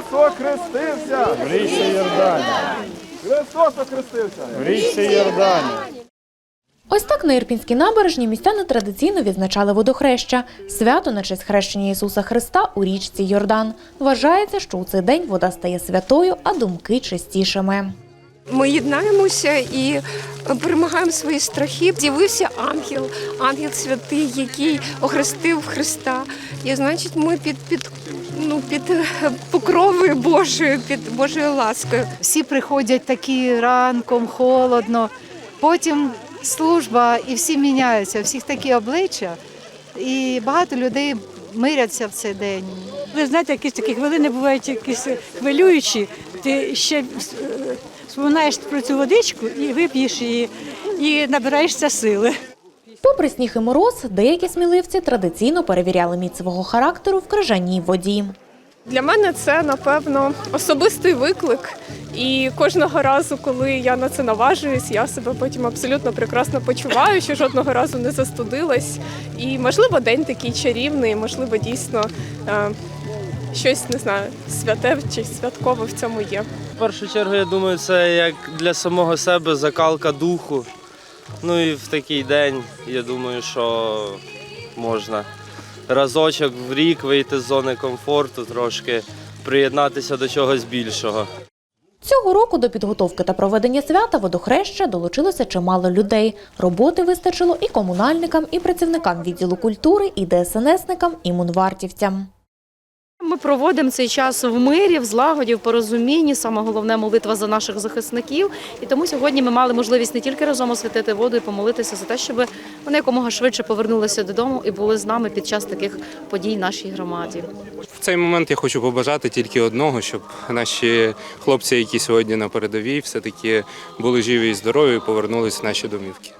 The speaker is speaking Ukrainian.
Христос охрестився! В річці Йордані. Христос охрестився! В річці Йордані. Ось так на Ірпінській набережні містяни традиційно відзначали водохреща – свято на честь хрещення Ісуса Христа у річці Йордан. Вважається, що у цей день вода стає святою, а думки чистішими. Ми єднаємося і перемагаємо свої страхи. З'явився ангел, ангел святий, який охрестив Христа. І значить, ми під під ну під е, покровою Божою, під Божою ласкою. Всі приходять такі ранком, холодно. Потім служба і всі міняються, у всіх такі обличчя. І багато людей миряться в цей день. Ви знаєте, якісь такі хвилини бувають якісь хвилюючі. Ти ще е, споминаєш про цю водичку і вип'єш її, і набираєшся сили. Попри сніг і мороз, деякі сміливці традиційно перевіряли міць свого характеру в крижаній воді. Для мене це напевно особистий виклик. І кожного разу, коли я на це наважуюсь, я себе потім абсолютно прекрасно почуваю, що жодного разу не застудилась. І можливо, день такий чарівний, можливо, дійсно е, щось не знаю, святе чи святкове в цьому є. В першу чергу, я думаю, це як для самого себе закалка духу. Ну і в такий день, я думаю, що можна разочок в рік вийти з зони комфорту, трошки приєднатися до чогось більшого. Цього року до підготовки та проведення свята водохреща долучилося чимало людей. Роботи вистачило і комунальникам, і працівникам відділу культури, і ДСНСникам, і мунвартівцям. Ми проводимо цей час в мирі, в злагоді, в порозумінні. Саме головне молитва за наших захисників. І тому сьогодні ми мали можливість не тільки разом освятити воду і помолитися за те, щоб вони якомога швидше повернулися додому і були з нами під час таких подій нашій громаді. В цей момент я хочу побажати тільки одного, щоб наші хлопці, які сьогодні на передовій, все-таки були живі і здорові повернулись в наші домівки.